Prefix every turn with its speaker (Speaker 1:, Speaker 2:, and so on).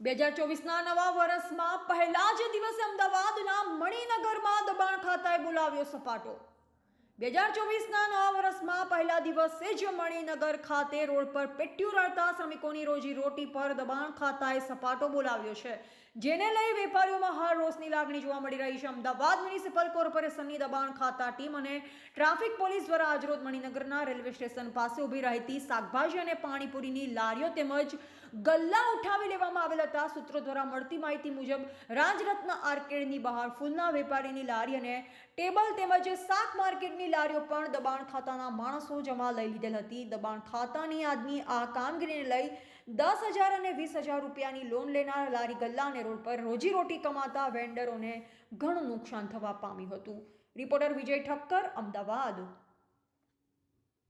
Speaker 1: બે હજાર ચોવીસના નવા વર્ષમાં પહેલા જ દિવસે અમદાવાદના મણિનગરમાં દબાણ ખાતાએ બોલાવ્યો સપાટો. બે હજાર ચોવીસના નવા વર્ષમાં પહેલા દિવસે જ મણિનગર ખાતે રોડ પર પેટ્યુ રળતા શ્રમિકોની રોજી રોટી પર દબાણ ખાતાએ સપાટો બોલાવ્યો છે. જેને લઈ વેપારીઓમાં હાલ રોષની લાગણી જોવા મળી રહી છે. અમદાવાદ મ્યુનિસિપલ કોર્પોરેશનની દબાણ ખાતા ટીમ અને ટ્રાફિક પોલીસ દ્વારા આજરોજ મણિનગરના રેલવે સ્ટેશન પાસે ઊભી રહેતી શાકભાજી અને પાણીપુરીની લારીઓ તેમજ ગલ્લા ઉઠાવી લેવામાં આવેલ હતા. સૂત્રો દ્વારા મળતી માહિતી મુજબ રાજરત્ન આર્કેડની બહાર ફૂલના વેપારીની લારી અને ટેબલ તેમજ શાક માર્કેટની લારીઓ પણ દબાણ ખાતાના માણસો જમા લઈ લીધેલ હતી. દબાણ ખાતાની આજની આ કામગીરીને લઈ દસ હજાર અને વીસ હજાર રૂપિયાની લોન લેનાર લારી ગલ્લા અને રોડ પર રોજીરોટી કમાતા વેન્ડરોને ઘણું નુકસાન થવા પામ્યું હતું. રિપોર્ટર વિજય ઠક્કર, અમદાવાદ.